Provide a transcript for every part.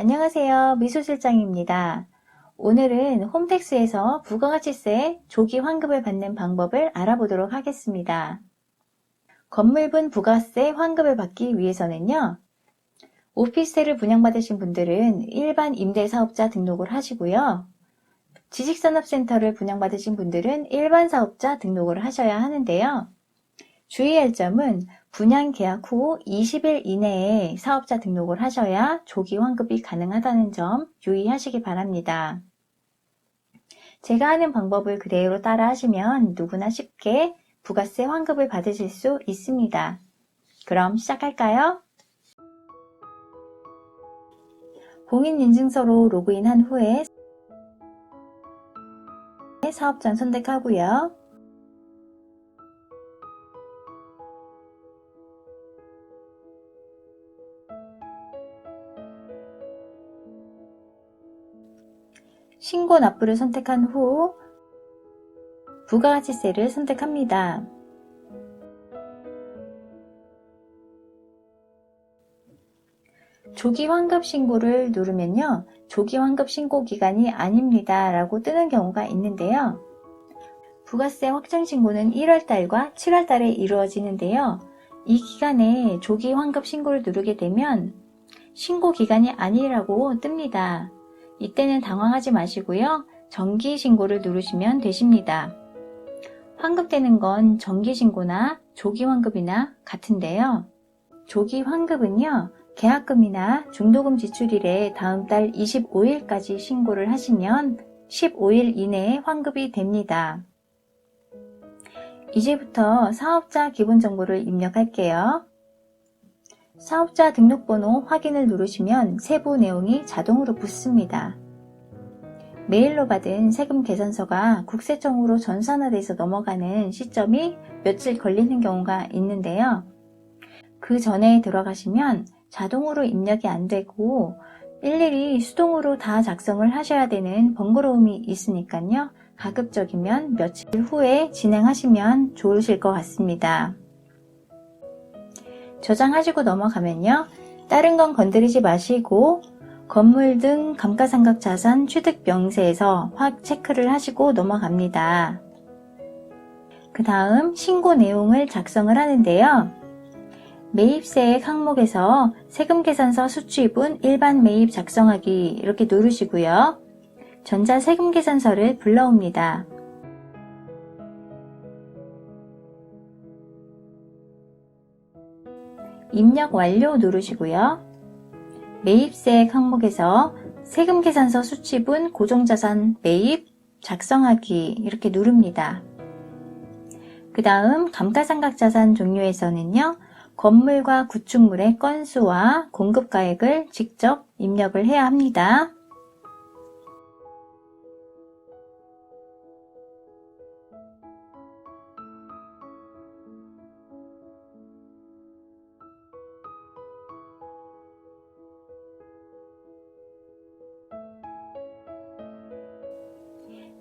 안녕하세요. 미소실장입니다. 오늘은 홈택스에서 부가가치세 조기 환급을 받는 방법을 알아보도록 하겠습니다. 건물분 부가세 환급을 받기 위해서는요. 오피스텔을 분양받으신 분들은 일반 임대사업자 등록을 하시고요. 지식산업센터를 분양받으신 분들은 일반 사업자 등록을 하셔야 하는데요. 주의할 점은 분양 계약 후 20일 이내에 사업자 등록을 하셔야 조기 환급이 가능하다는 점 유의하시기 바랍니다. 제가 하는 방법을 그대로 따라 하시면 누구나 쉽게 부가세 환급을 받으실 수 있습니다. 그럼 시작할까요? 공인인증서로 로그인한 후에 사업장 선택하고요. 신고 납부를 선택한 후 부가가치세를 선택합니다. 조기 환급 신고를 누르면요. 조기 환급 신고 기간이 아닙니다. 라고 뜨는 경우가 있는데요. 부가세 확정 신고는 1월달과 7월달에 이루어지는데요. 이 기간에 조기 환급 신고를 누르게 되면 신고 기간이 아니라고 뜹니다. 이때는 당황하지 마시고요. 정기 신고를 누르시면 되십니다. 환급되는 건 정기 신고나 조기 환급이나 같은데요. 조기 환급은요. 계약금이나 중도금 지출일에 다음 달 25일까지 신고를 하시면 15일 이내에 환급이 됩니다. 이제부터 사업자 기본 정보를 입력할게요. 사업자 등록번호 확인을 누르시면 세부 내용이 자동으로 붙습니다. 메일로 받은 세금 계산서가 국세청으로 전산화돼서 넘어가는 시점이 며칠 걸리는 경우가 있는데요. 그 전에 들어가시면 자동으로 입력이 안 되고 일일이 수동으로 다 작성을 하셔야 되는 번거로움이 있으니까요. 가급적이면 며칠 후에 진행하시면 좋으실 것 같습니다. 저장하시고 넘어가면요. 다른 건 건드리지 마시고 건물 등 감가상각 자산 취득 명세에서 확 체크를 하시고 넘어갑니다. 그 다음 신고 내용을 작성을 하는데요. 매입세액 항목에서 세금계산서 수취분 일반 매입 작성하기 이렇게 누르시고요. 전자 세금계산서를 불러옵니다. 입력 완료 누르시고요. 매입세액 항목에서 세금계산서 수취분 고정자산 매입 작성하기 이렇게 누릅니다. 그 다음 감가상각자산 종류에서는요. 건물과 구축물의 건수와 공급가액을 직접 입력을 해야 합니다.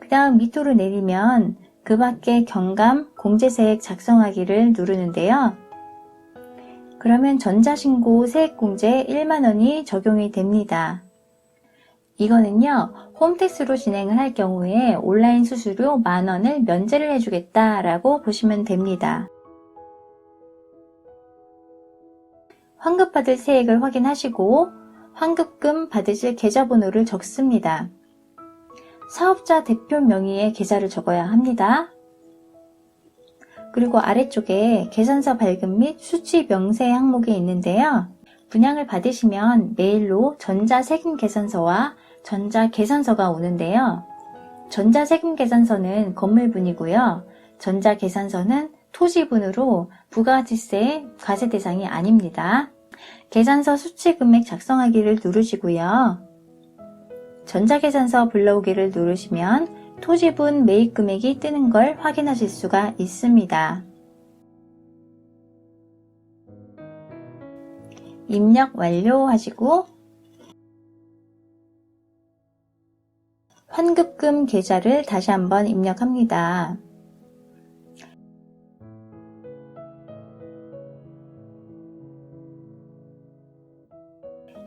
그 다음 밑으로 내리면 그 밖에 경감, 공제세액 작성하기를 누르는데요. 그러면 전자신고 세액공제 1만원이 적용이 됩니다. 이거는요, 홈택스로 진행을 할 경우에 온라인 수수료 만원을 면제를 해주겠다라고 보시면 됩니다. 환급 받을 세액을 확인하시고 환급금 받으실 계좌번호를 적습니다. 사업자 대표 명의의 계좌를 적어야 합니다. 그리고 아래쪽에 계산서 발급 및 수취 명세 항목이 있는데요. 분양을 받으시면 메일로 전자세금 계산서와 전자계산서가 오는데요. 전자세금 계산서는 건물분이고요. 전자계산서는 토지분으로 부가가치세 과세 대상이 아닙니다. 계산서 수취 금액 작성하기를 누르시고요. 전자계산서 불러오기를 누르시면 토지분 매입 금액이 뜨는 걸 확인하실 수가 있습니다. 입력 완료하시고 환급금 계좌를 다시 한번 입력합니다.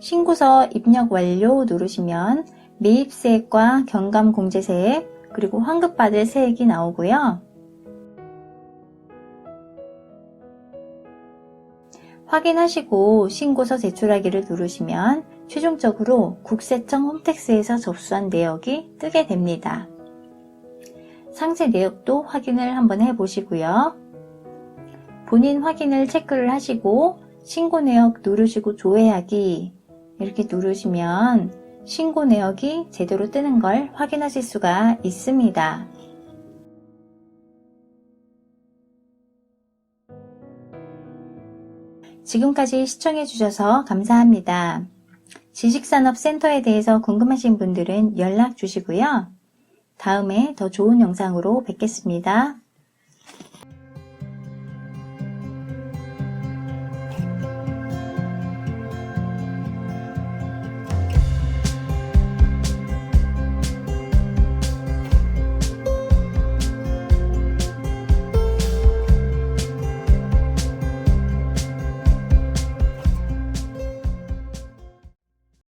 신고서 입력 완료 누르시면 매입세액과 경감공제세액 그리고 환급받을 세액이 나오고요. 확인하시고 신고서 제출하기를 누르시면 최종적으로 국세청 홈택스에서 접수한 내역이 뜨게 됩니다. 상세 내역도 확인을 한번 해보시고요. 본인 확인을 체크를 하시고 신고 내역 누르시고 조회하기 이렇게 누르시면 신고 내역이 제대로 뜨는 걸 확인하실 수가 있습니다. 지금까지 시청해주셔서 감사합니다. 지식산업센터에 대해서 궁금하신 분들은 연락 주시고요. 다음에 더 좋은 영상으로 뵙겠습니다.